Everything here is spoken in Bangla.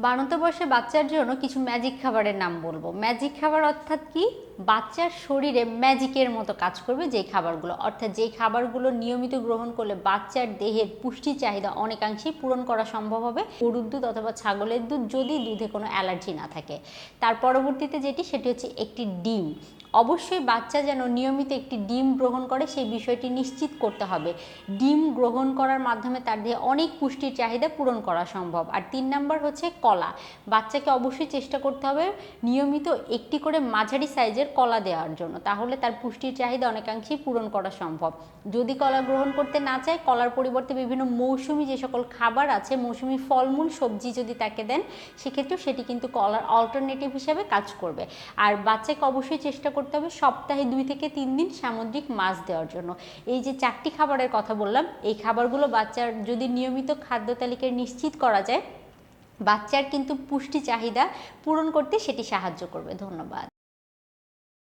বাণন্ত বর্ষে বাচ্চার জন্য কিছু ম্যাজিক খাবারের নাম বলব। ম্যাজিক খাবার অর্থাৎ কি? বাচ্চার শরীরে ম্যাজিকের মতো কাজ করবে যেই খাবারগুলো। অর্থাৎ যেই খাবারগুলো নিয়মিত গ্রহণ করলে বাচ্চার দেহের পুষ্টি চাহিদা অনেকাংশেই পূরণ করা সম্ভব হবে। গরুর দুধ অথবা ছাগলের দুধ যদি দুধে কোনো অ্যালার্জি না থাকে। তার পরবর্তীতে যেটি, সেটি হচ্ছে একটি ডিম। অবশ্যই বাচ্চা যেন নিয়মিত একটি ডিম গ্রহণ করে, সেই বিষয়টি নিশ্চিত করতে হবে। ডিম গ্রহণ করার মাধ্যমে তার দেহে অনেক পুষ্টির চাহিদা পূরণ করা সম্ভব। আর তিন নাম্বার হচ্ছে কলা। বাচ্চাকে অবশ্যই চেষ্টা করতে হবে নিয়মিত একটি করে মাঝারি সাইজের কলা দেওয়ার জন্য, তাহলে তার পুষ্টির চাহিদা অনেকাংশেই পূরণ করা সম্ভব। যদি কলা গ্রহণ করতে না চায়, কলার পরিবর্তে বিভিন্ন মৌসুমি যে সকল খাবার আছে, মৌসুমি ফলমূল, সবজি যদি তাকে দেন, সেক্ষেত্রেও সেটি কিন্তু কলার অল্টারনেটিভ হিসাবে কাজ করবে। আর বাচ্চাকে অবশ্যই চেষ্টা করতে হবে সপ্তাহে দুই থেকে তিন দিন সামুদ্রিক মাছ দেওয়ার জন্য। এই যে চারটি খাবারের কথা বললাম, এই খাবারগুলো বাচ্চার যদি নিয়মিত খাদ্য তালিকায় নিশ্চিত করা যায়, বাচ্চার কিন্তু পুষ্টি চাহিদা পূরণ করতে সেটি সাহায্য করবে। ধন্যবাদ।